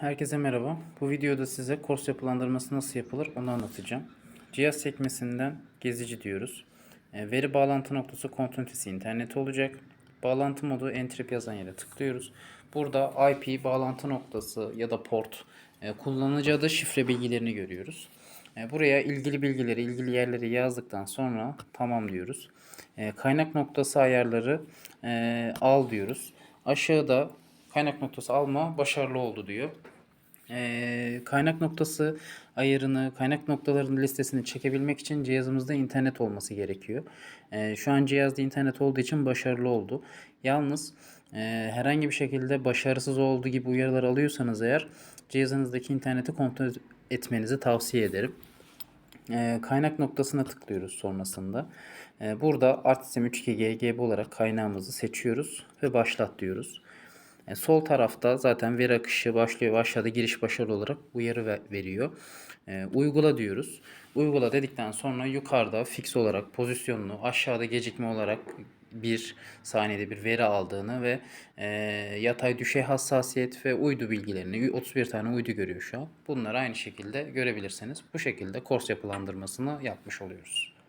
Herkese merhaba. Bu videoda size kors yapılandırması nasıl yapılır onu anlatacağım. Cihaz sekmesinden gezici diyoruz. E, Veri bağlantı noktası kontinütesi internet olacak. Bağlantı modu entrip yazan yere tıklıyoruz. Burada IP bağlantı noktası ya da port, e, kullanıcı adı şifre bilgilerini görüyoruz. E, Buraya ilgili bilgileri, ilgili yerleri yazdıktan sonra tamam diyoruz. Kaynak noktası ayarları al diyoruz. Aşağıda kaynak noktası alma başarılı oldu diyor. Ee, kaynak noktası ayarını, kaynak noktalarının listesini çekebilmek için cihazımızda internet olması gerekiyor. Ee, şu an cihazda internet olduğu için başarılı oldu. Yalnız e, herhangi bir şekilde başarısız olduğu gibi uyarılar alıyorsanız eğer cihazınızdaki interneti kontrol etmenizi tavsiye ederim. Ee, kaynak noktasına tıklıyoruz sonrasında. Ee, burada Artisem 32 GGB olarak kaynağımızı seçiyoruz ve başlat diyoruz. E, sol tarafta zaten veri akışı başlıyor. Aşağıda giriş başarılı olarak uyarı ve- veriyor. E, uygula diyoruz. Uygula dedikten sonra yukarıda fix olarak pozisyonunu aşağıda gecikme olarak bir saniyede bir veri aldığını ve e, yatay düşey hassasiyet ve uydu bilgilerini 31 tane uydu görüyor şu an. Bunları aynı şekilde görebilirsiniz. Bu şekilde kors yapılandırmasını yapmış oluyoruz.